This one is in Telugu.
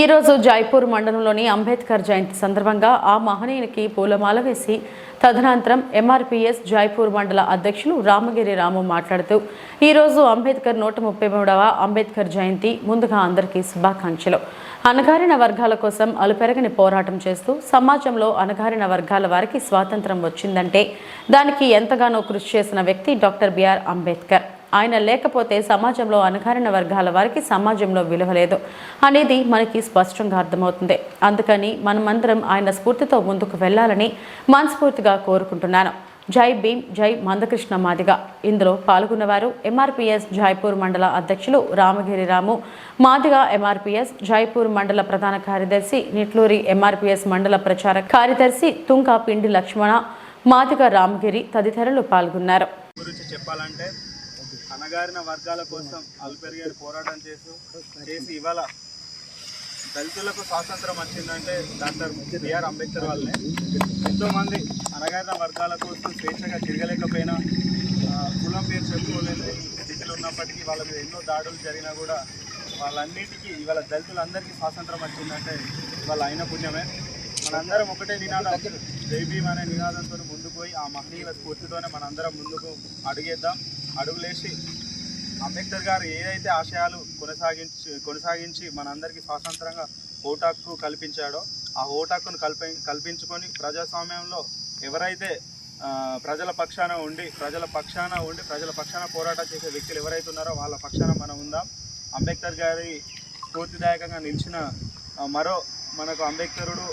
ఈ రోజు జైపూర్ మండలంలోని అంబేద్కర్ జయంతి సందర్భంగా ఆ మహనీయునికి పూలమాల వేసి తదనంతరం ఎంఆర్పీఎస్ జైపూర్ మండల అధ్యక్షులు రామగిరి రాము మాట్లాడుతూ ఈ రోజు అంబేద్కర్ నూట ముప్పై మూడవ అంబేద్కర్ జయంతి ముందుగా అందరికీ శుభాకాంక్షలు. అణగారిన వర్గాల కోసం అలుపెరగని పోరాటం చేస్తూ సమాజంలో అణగారిన వర్గాల వారికి స్వాతంత్రం వచ్చిందంటే దానికి ఎంతగానో కృషి చేసిన వ్యక్తి డాక్టర్ బిఆర్ అంబేద్కర్. ఆయన లేకపోతే సమాజంలో అణగారిన వర్గాల వారికి సమాజంలో విలువ లేదు అనేది మనకి స్పష్టంగా అర్థమవుతుంది. అందుకని మనమందరం ఆయన స్ఫూర్తితో ముందుకు వెళ్ళాలని మనస్ఫూర్తిగా కోరుకుంటున్నాను. జై భీమ్ జై మందకృష్ణ మాదిగ. ఇందులో పాల్గొన్నవారు ఎంఆర్పిఎస్ జైపూర్ మండల అధ్యక్షులు రామగిరి రాము మాదిగ ఎంఆర్పిఎస్ జైపూర్ మండల ప్రధాన కార్యదర్శి నిట్లూరి ఎంఆర్పిఎస్ మండల ప్రచార కార్యదర్శి తుంకా పిండి లక్ష్మణ మాదిగ రామగిరి తదితరులు పాల్గొన్నారు. గురించి చెప్పాలంటే అణగారిన వర్గాల కోసం అల్పెరిగారు పోరాటం చేస్తూ చేసి ఇవాళ దళితులకు స్వాతంత్రం వచ్చిందంటే డాక్టర్ బిఆర్ అంబేద్కర్ వల్లనే ఎంతోమంది అణగారిన వర్గాల కోసం స్వేచ్ఛగా తిరగలేకపోయినా కులం పేరు చెప్పుకోలేని స్థితిలో ఉన్నప్పటికీ వాళ్ళ మీద ఎన్నో దాడులు జరిగినా కూడా వాళ్ళన్నిటికీ ఇవాళ దళితులందరికీ స్వాతంత్రం వచ్చిందంటే ఇవాళ అయిన పుణ్యమే. మనందరం ఒకటే నినాదం. జై భీమ్ అనే నినాదంతో ముందుకు పోయి ఆ మహనీయుల స్ఫూర్తితోనే మనందరం ముందుకు అడిగేద్దాం. అడుగులేసి అంబేద్కర్ గారు ఏదైతే ఆశయాలు కొనసాగించి కొనసాగించి మనందరికీ స్వాతంత్రంగా ఓటు హక్కు కల్పించాడో ఆ ఓటు హక్కును కల్పి కల్పించుకొని ప్రజాస్వామ్యంలో ఎవరైతే ప్రజల పక్షాన ఉండి ప్రజల పక్షాన ఉండి ప్రజల పక్షాన పోరాటం చేసే వ్యక్తులు ఎవరైతే ఉన్నారో వాళ్ళ పక్షాన మనం ఉందాం. అంబేద్కర్ గారి స్ఫూర్తిదాయకంగా నిలిచిన మరో మనకు అంబేద్కరుడు